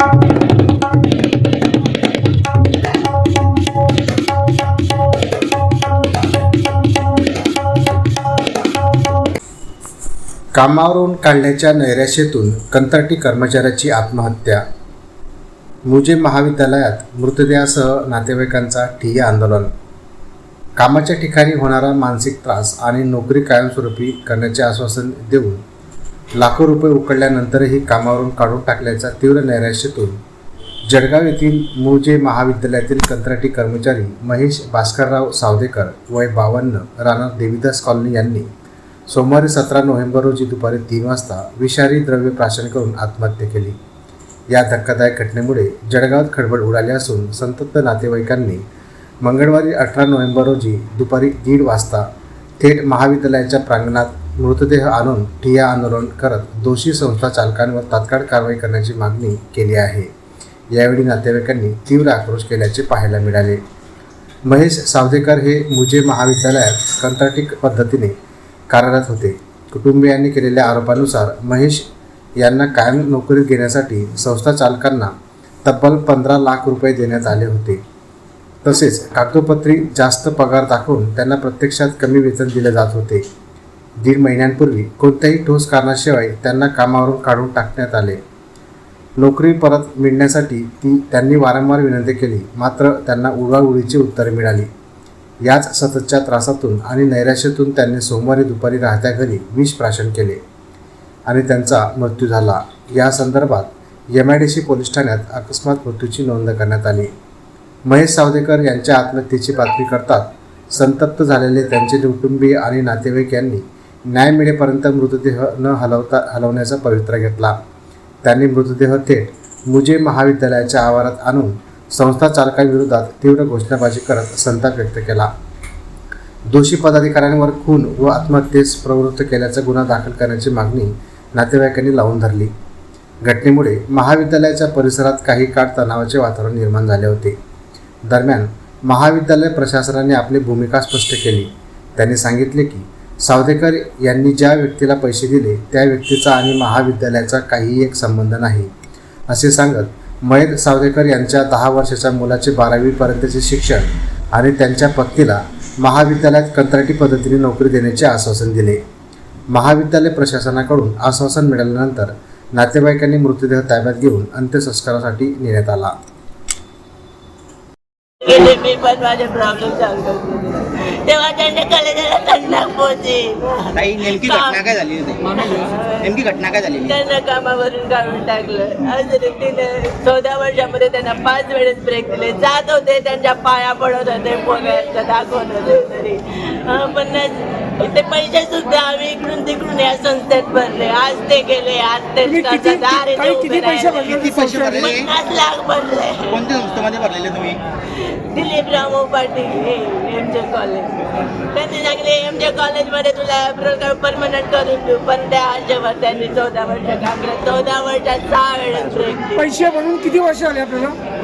कामावरून काढल्याच्या नैराश्यातून कंत्राटी कर्मचाऱ्याची आत्महत्या. मुजे महाविद्यालयात मृतदेहासह नातेवाईकांचा ठिय्या आंदोलन. कामाच्या ठिकाणी होणारा मानसिक त्रास आणि नोकरी कायमस्वरूपी करण्याचे आश्वासन देऊन लाखो रुपये उकळल्यानंतरही कामावरून काढून टाकल्याचा तीव्र नैराश्यतून जळगाव येथील मुजे महाविद्यालयातील कंत्राटी कर्मचारी महेश भास्करराव सावदेकर वय बावन्न राहणार देवीदास कॉलनी यांनी सोमवारी सतरा नोव्हेंबर रोजी दुपारी तीन वाजता विषारी द्रव्य प्राशन करून आत्महत्या केली. या धक्कादायक घटनेमुळे जळगावात खळबळ उडाली असून संतप्त नातेवाईकांनी मंगळवारी अठरा नोव्हेंबर रोजी दुपारी दीड वाजता थेट महाविद्यालयाच्या प्रांगणात मृतदेह आणून ठिय्या आंदोलन करत दोषी संस्था चालकांवर तात्काळ कारवाई करण्याची मागणी केली आहे. यावेळी नातेवाईकांनी तीव्र आक्रोश केल्याचे पाहायला मिळाले. महेश सावदेकर हे मुजे महाविद्यालयात कंत्राटी पद्धतीने कार्यरत होते. कुटुंबियांनी केलेल्या आरोपानुसार महेश यांना कायम नोकरीत घेण्यासाठी संस्था चालकांना तब्बल पंधरा लाख रुपये देण्यात आले होते. तसेच कागदोपत्री जास्त पगार दाखवून त्यांना प्रत्यक्षात कमी वेतन दिले जात होते. दीड महिन्यांपूर्वी कोणत्याही ठोस कारणाशिवाय त्यांना कामावरून काढून टाकण्यात आले. नोकरी परत मिळण्यासाठी ती त्यांनी वारंवार विनंती केली मात्र त्यांना उडवाउडीची उत्तरे मिळाली. याच सततच्या त्रासातून आणि नैराश्यातून त्यांनी सोमवारी दुपारी राहत्या घरी विष प्राशन केले आणि त्यांचा मृत्यू झाला. या संदर्भात M I D C police ठाण्यात अकस्मात मृत्यूची नोंद करण्यात आली. महेश सावदेकर यांच्या आत्महत्येची बातमी करतात संतप्त झालेले त्यांचे कुटुंबीय आणि नातेवाईक यांनी न्याय मिळेपर्यंत मृतदेह न हलवता हलवण्याचा पवित्रा घेतला. त्यांनी मृतदेह थेट मुजे महाविद्यालयाच्या आवारात आणून संस्था चालकाविरोधात तीव्र घोषणाबाजी करत संताप व्यक्त केला. दोषी पदाधिकाऱ्यांवर खून व आत्महत्येस प्रवृत्त केल्याचा गुन्हा दाखल करण्याची मागणी नातेवाईकांनी लावून धरली. घटनेमुळे महाविद्यालयाच्या परिसरात काही काळ तणावाचे वातावरण निर्माण झाले होते. दरम्यान महाविद्यालय प्रशासनाने आपली भूमिका स्पष्ट केली. त्यांनी सांगितले की सावदेकर यांनी ज्या व्यक्तीला पैसे दिले त्या व्यक्तीचा आणि महाविद्यालयाचा काहीही एक संबंध नाही. असे सांगत मयत सावदेकर यांच्या दहा वर्षाच्या मुलाचे बारावीपर्यंतचे शिक्षण आणि त्यांच्या पत्नीला महाविद्यालयात कंत्राटी पद्धतीने नोकरी देण्याचे आश्वासन दिले. महाविद्यालय प्रशासनाकडून आश्वासन मिळाल्यानंतर नातेवाईकांनी मृतदेह ताब्यात घेऊन अंत्यसंस्कारासाठी नेण्यात आला. तेव्हा त्यांच्या कलेला त्यांना पोहोचेल ताई नेमकी घटना काय झाली होती? नेमकी घटना काय झालेली? त्यांना कामावरून काढून टाकलं. आज तिने चौदा वर्षामध्ये त्यांना पाच वेळेस ब्रेक दिले. जात होते त्यांच्या पाया पडत होते पोरांचं दाखवत होते तरी. पण ते पैसे सुद्धा आम्ही इकडून तिकडून या संस्थेत भरले. आज ते गेले आज ते तुम्ही किती दारी काही किती पैसे भरले किती पैसे भरले? पन्नास लाख भरले. कोणत्या संस्थेमध्ये भरलेले तुम्ही? दिलीप रामो पाटील एम जे कॉलेज त्यांनी सांगितले एम जे कॉलेजमध्ये तुला परमनंट करून देऊ पण त्या जेव्हा त्यांनी चौदा वर्ष काम केलं चौदा वर्षात सहा दिले. पैसे भरून किती वर्ष आले आपल्याला?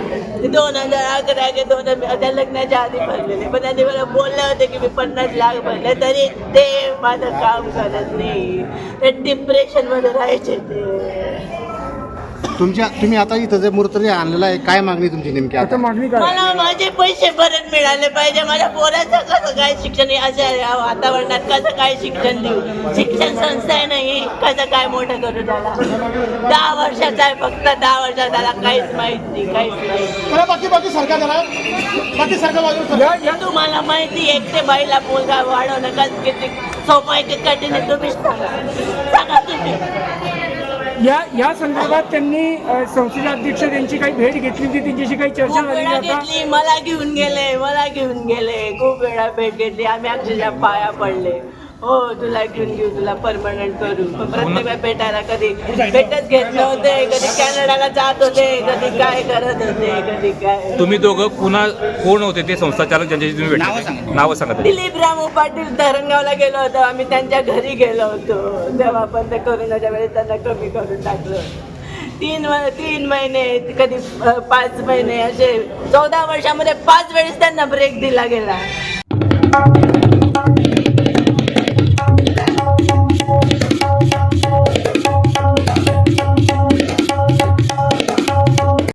दोन हजार अकरा के दोन हजार त्या लग्नाच्या आधी भरलेले. पण त्यांनी मला बोलले होते की मी पन्नास लाख भरले तरी ते माझं काम करत नाही. ते डिप्रेशनमध्ये राहायचे ते. तुमच्या तुम्ही आता इथं जे मृतदेह आणलेला आहे काय मागणी तुमची नेमकी आता? आता मागणी काय? मला माझे पैसे परत मिळाले पाहिजे. माझ्या पोराचं कसं काय शिक्षण? अशा या वातावरणात कसं काय शिक्षण देऊ? शिक्षण संस्था आहे नाही काय मोठं करू त्याला? दहा वर्षाचा आहे फक्त दहा वर्षाचा त्याला काहीच माहीत नाही काहीच माहीत बाकी बाकी सरकार जरा बाकी सरकार तुम्हाला माहिती आहे, एकटे बाईला मुलगा वाढवणं कसं किती सोपं आहे की कठीण आहे तुम्हीच सांगा. सांगा तुम्ही. या या संदर्भात त्यांनी अ, संस्थेचे अध्यक्ष त्यांची काही भेट घेतली होती त्यांच्याशी काही चर्चा खूप झाली वेळा आता घेतली मला घेऊन गेले मला घेऊन गेले खूप वेळा भेट घेतली आम्ही अक्षरशः पाया पडले. हो तुला घेऊन घेऊ तुला परमनंट करू. प्रत्येक वेळा भेटायला कधी भेटच घेत नव्हते कधी कॅनडाला जात होते कधी काय करत होते कधी काय. तुम्ही दोघं पुन्हा कोण होते ते संस्था चालक ज्यांच्याशी तुम्ही नावं भेटले सांगा. नावं सांगा. दिलीप रामू पाटील धरणगावला गेलो होतो. आम्ही त्यांच्या घरी गेलो होतो. तेव्हा पण ते कोरोनाच्या वेळेस त्यांना कमी करून टाकलं. तीन तीन महिने कधी पाच महिने असे चौदा वर्षामध्ये पाच वेळेस त्यांना ब्रेक दिला गेला.